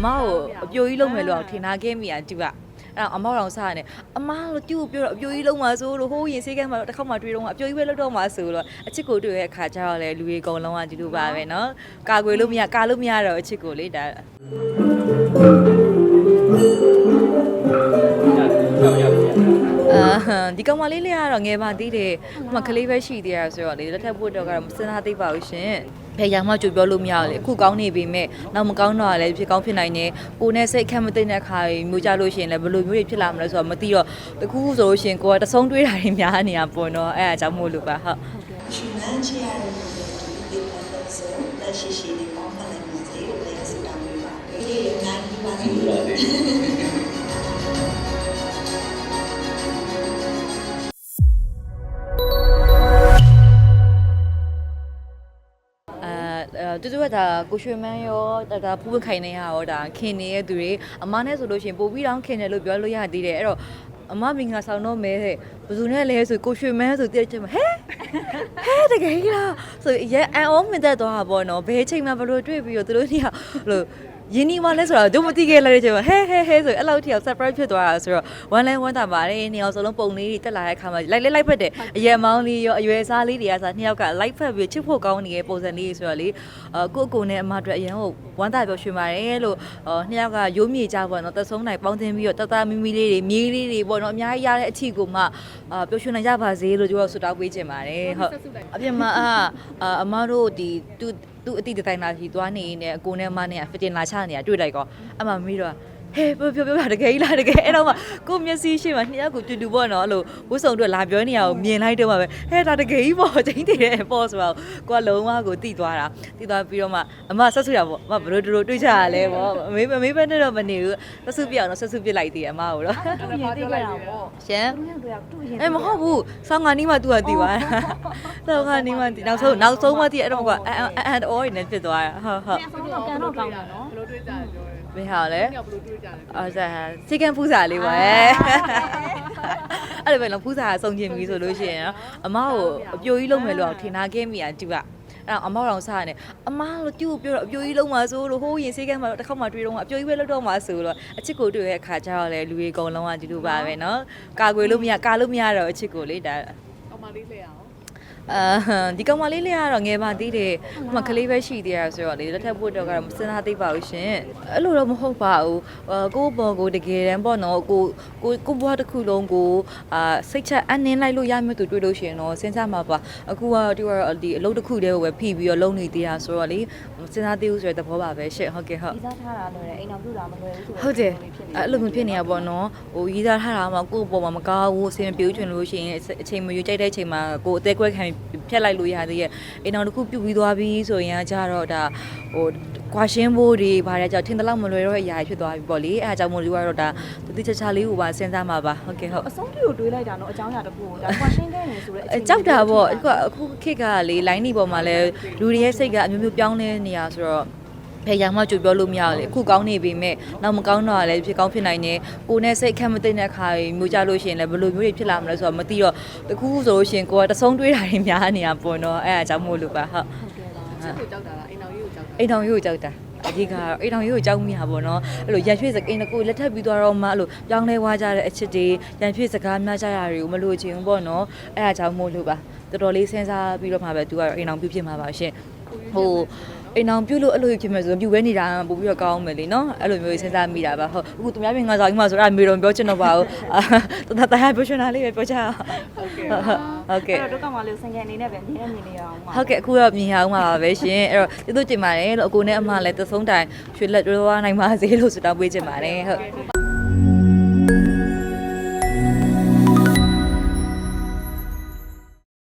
အမကိုအပြိုကြီးလုံးမယ်လို့ထင်ထားခဲ့မိရတူကအဲ့တော့အမောက်တော်စားရတယ်အမလို့တူကိုပြောတော့အပြိုကြီးလုံးမှာဆိုလို့ဟိုးရင်စေးကမ်းမှာတစ်ခေါက်မှတွေ့တော့အပြိုကြီးပဲလောက်တော့မှာဆိုတော့အချစ်ကိုတွေ့ရဲ့အခါကျတော့လေလူကြီးအကုန်လုံးကဒီလိုပါပဲเนาะကာကွယ်လို့မရကာလို့မရတော့အချစ်ကိုလေဒါ အာဒီကောင်မလေးလေးကတော့ငယ်ပါသေးတယ်ဟိုမှာကလေးပဲရှိသေးရဆိုတော့လေလက်ထပ်ဖို့တော့ကတော့မစင်စားသေးပါဘူးရှင် ဖယ်ရမှကြိုပြောလို့မရဘူးလေအခုကောင်းနေပြီမဲ့နောက်မကောင်းတော့လည်းဖြစ်ကောင်းဖြစ်နိုင်တယ်ကိုနဲ့စိတ်ခက်မသိတဲ့ခါမျိုးကြလို့ရှိရင်လည်းဘယ်လိုမျိုးတွေဖြစ်လာမလဲဆိုတော့မသိတော့တကူဆိုလို့ရှိရင်ကိုကတဆုံးတွေးတာတွေများနေတာပေါ့နော်အဲ့အကြောင်းမို့လို့ပါဟုတ်ရှင်မန်းချရတဲ့လူတွေဒီပေါ်တော့ဆိုလက်ရှိရှိနေပေါင်းမှလည်းမသိဘူးလေစတောင်းပေးပါဒီလိုနိုင်ပြီးပါစေအဲ တူတူကဒါကိုရွှေမန်းရောဒါဒါဖူးခိုင်နေရရောဒါခင်နေတဲ့သူတွေအမနဲ့ဆိုလို့ရှိရင်ပို့ပြီးတော့ခင်တယ်လို့ပြောလို့ရသေးတယ်အဲ့တော့အမမင်္ဂလာဆောင်တော့မဲတဲ့ဘယ်သူနဲ့လဲဆိုကိုရွှေမန်းဆိုတည့်ချင်မဟဲဟဲတကယ်ကြီးလားဆိုရဲအန်အောင်မြင်တတ်သွားတာပေါ့နော်ဘယ်ချိန်မှဘလို့တွေ့ပြီးတော့သူတို့ညလို့ ရင်းနှီးမလဲဆိုတော့တို့မသိခဲ့လိုက်တဲ့ချိန်မှာဟဲဟဲဟဲဆိုအဲ့လောက်ထိအောင် surprise ဖြစ်သွားတာဆိုတော့ဝမ်းလဲဝမ်းသာပါတယ်နေအောင်စလုံးပုံလေးတွေတက်လာတဲ့အခါမှာလိုက်လိုက်လိုက်ဖက်တယ်အရက်မောင်းလေးရောအရွယ်စားလေးတွေကစားနှစ်ယောက်ကလိုက်ဖက်ပြီးချစ်ဖို့ကောင်းနေတဲ့ပုံစံလေးဆိုတော့လေအကိုအကိုနဲ့အမတို့အရင်ကဝမ်းသာပြောရွှင်ပါတယ်လို့နှစ်ယောက်ကရိုးမြေကြပေါ့နော်သက်ဆုံးနိုင်ပေါင်းတင်ပြီးတော့တတမီမီလေးတွေမြေးလေးတွေပေါ့နော်အများကြီးရတဲ့အချီကိုမှအာပျော်ရွှင်နိုင်ကြပါစေလို့ကျွန်တော်ဆုတောင်းပေးချင်ပါတယ်ဟုတ်အပြင်မှာအာအမတို့ဒီသူသူအတိဒီဇိုင်နာကြီးသွားနေနေအကိုနဲ့အမနဲ့ဖစ်တင်လာချနေတာတွေ့လိုက်ကောအမမီးတော့ ဟဲ့ပြောပြောပြောတကယ်ကြီးလားတကယ်အဲ့တော့မှကိုမျက်စိရှိမှနှစ်ယောက်ကိုတူတူပေါ့နော်အဲ့လိုဝှစုံတို့လာပြောနေရအောင်မြင်လိုက်တော့မှပဲဟဲ့ဒါတကယ်ကြီးပေါ့ချင်းတည်တယ်ပေါ့ဆိုတော့ကိုကလုံးဝကိုတိသွားတာတိသွားပြီးတော့မှအမဆက်ဆူရပေါ့အမဘလို့တို့တွေ့ကြရလဲပေါ့အမေအမေပဲနဲ့တော့မနေဘူးဆက်ဆူပြအောင်တော့ဆက်ဆူပြလိုက်သေးတယ်အမကိုတော့တူရင်သိကြတာပေါ့ရှင်တူရင်တို့ရတူရင်အဲမဟုတ်ဘူးဆောင်းကနီးမှသူကတီသွားတာဆောင်းကနီးမှတီနောက်ဆုံးနောက်ဆုံးမှတီအဲ့တော့ကအန်အန်အော်နေဖြစ်သွားတာဟုတ်ဟုတ်ဆောင်းတော့ကန်တော့ကောင်းတယ်နော်ဘလို့တွေးကြတယ်ပြောတယ် ဘယ်ဟာလဲ။ညဘလို့တွေးကြတယ်အော်ဆာစီကံပူစာလေးပါအဲ့လိုပဲနော်ပူစာစုံကျင်ပြီဆိုလို့ရှိရင်နော်အမကိုအပြိုကြီးလုံးမယ်လို့ထင်ထားခဲ့မိရတူကအဲ့တော့အမောက်တော်စားရတယ်အမလို့တူကိုပြောတော့အပြိုကြီးလုံးမှာဆိုလို့ဟိုးရင်စေးကမ်းမှာတစ်ခေါက်မှတွေ့တော့အပြိုကြီးပဲလောက်တော့မှာဆိုတော့အချစ်ကိုတွေ့ရဲ့အခါကျတော့လေလူကြီးအကုန်လုံးကဒီလိုပါပဲနော်ကာကွယ်လို့မရကာလို့မရတော့အချစ်ကိုလေဒါ။အောင်မလေးလဲအောင် အာဒီကောင်မလေးလေးကတော့ငယ်ပါသေးတယ်ဟိုမှာကလေးပဲရှိသေးရဆိုတော့လေလက်ထပ်ဖို့တော့ကတော့မစင်စားသေးပါဘူးရှင်အဲ့လိုတော့မဟုတ်ပါဘူးအာကိုယ့်ဘော်ကိုတကယ်တမ်းပေါ့နော်ကိုကိုကိုဘွားတစ်ခုလုံးကိုအာစိတ်ချက်အနှင်းလိုက်လို့ရမျိုးသူတွေ့လို့ရှိရင်တော့စဉ်းစားမှာပါအခုကဒီကတော့ဒီအလုပ်တစ်ခုတည်းကိုပဲဖိပြီးတော့လုံနေသေးတာဆိုတော့လေမစင်စားသေးဘူးဆိုတဲ့သဘောပါပဲရှင့်ဟုတ်ကဲ့ဟုတ်ဒီစားထားတာလွယ်တယ်အိမ်တော်ပြတာမလွယ်ဘူးဆိုဟုတ်တယ်အဲ့လိုမျိုးဖြစ်နေရပေါ့နော်ဟိုရေးသားထားတာမှကိုယ့်ပေါ်မှာမကောင်းဘူးအဆင်မပြေဘူးချင်လို့ရှိရင်အချိန်မရွေးကြိုက်တဲ့အချိန်မှာကိုယ်အသေးကွက်ခံဖြတ်လိုက်လို့ရသေးရဲ့အိမ်တော်တစ်ခုပြုတ်ပြီးသွားပြီဆိုရင်ကကြတော့ဒါဟိုကွာရှင်းဖို့တွေဘာလဲကြောင့်ထင်တယ်လို့မလွယ်တော့တဲ့အရာဖြစ်သွားပြီပေါ့လေအဲအကြောင်းမို့လို့ကတော့ဒါတတိချာချာလေးကိုပါစဉ်းစားမှာပါဟုတ်ကဲ့ဟုတ်အဆုံးထိကိုတွေးလိုက်တာနော်အကြောင်းအရာတစ်ခုကိုဒါကွာရှင်းခဲ့နေဆိုတော့အဲကြောက်တာပေါ့အခုကအခုခေတ်ကလေ line ဒီပေါ်မှာလဲလူတွေရဲ့စိတ်ကအမျိုးမျိုးပြောင်းလဲနေရဆိုတော့ ဖယ်ရမှကြိုပြောလို့မရဘူးလေအခုကောင်းနေပြီမဲ့နောက်မကောင်းတော့လည်းဖြစ်ကောင်းဖြစ်နိုင်တယ်ကိုနဲ့စိတ်ခက်မသိတဲ့ခါမျိုးကြလို့ရှိရင်လည်းဘယ်လိုမျိုးတွေဖြစ်လာမလဲဆိုတော့မသိတော့တကူဆိုလို့ရှိရင်ကိုကတဆုံးတွေးတာတွေများနေတာပေါ့နော်အဲအကြောင်းမို့လို့ပါဟုတ်ဟုတ်ကဲ့ပါ။ချစ်ကိုကြောက်တာလားအိမ်တော်ကြီးကိုကြောက်တာအိမ်တော်ရိုးကြောက်တာအကြီးကတော့အိမ်တော်ရိုးကြောက်မိတာပေါ့နော်အဲ့လိုရန်ရွှေစကိန်းတကူလက်ထပ်ပြီးသွားတော့မှအဲ့လိုပြောင်းလဲသွားကြတဲ့အချစ်တွေရန်ရွှေစကားများကြတာတွေကိုမလို့ချင်ဘူးပေါ့နော်အဲအကြောင်းမို့လို့ပါတော်တော်လေးစဉ်းစားပြီးတော့မှပဲသူကတော့အိမ်တော်ပြုဖြစ်မှာပါရှင်ဟို အိမ်အောင်ပြုတ်လို့အဲ့လိုဖြစ်မယ်ဆိုရင်ပြုတ်ဝဲနေတာပို့ပြီးတော့ကောင်းမယ်လीနော်အဲ့လိုမျိုးစဉ်းစားမိတာပါဟုတ်အခုသူများပြင်ငါဆောင်ကြီးမှဆိုတော့မေတော်ပြောချင်တော့ပါဘူးအာတတတဟပြောချင်တာလေးပဲပြောချင်အောင်။ဟုတ်ကဲ့ဟုတ်ဟုတ်ကဲ့အဲ့တော့ဒုက္ခမလေးကိုစင်ကြယ်အနေနဲ့ပဲအမြဲမြင်နေရအောင်ပါဟုတ်ကဲ့အခုတော့မြင်ရအောင်ပါပဲရှင်အဲ့တော့ကျေးဇူးတင်ပါတယ်လို့အကိုနဲ့အမလည်းသဆုံးတိုင်ရွှေလက်တွဲသွားနိုင်ပါစေလို့ဆုတောင်းပေးချင်ပါတယ်ဟုတ်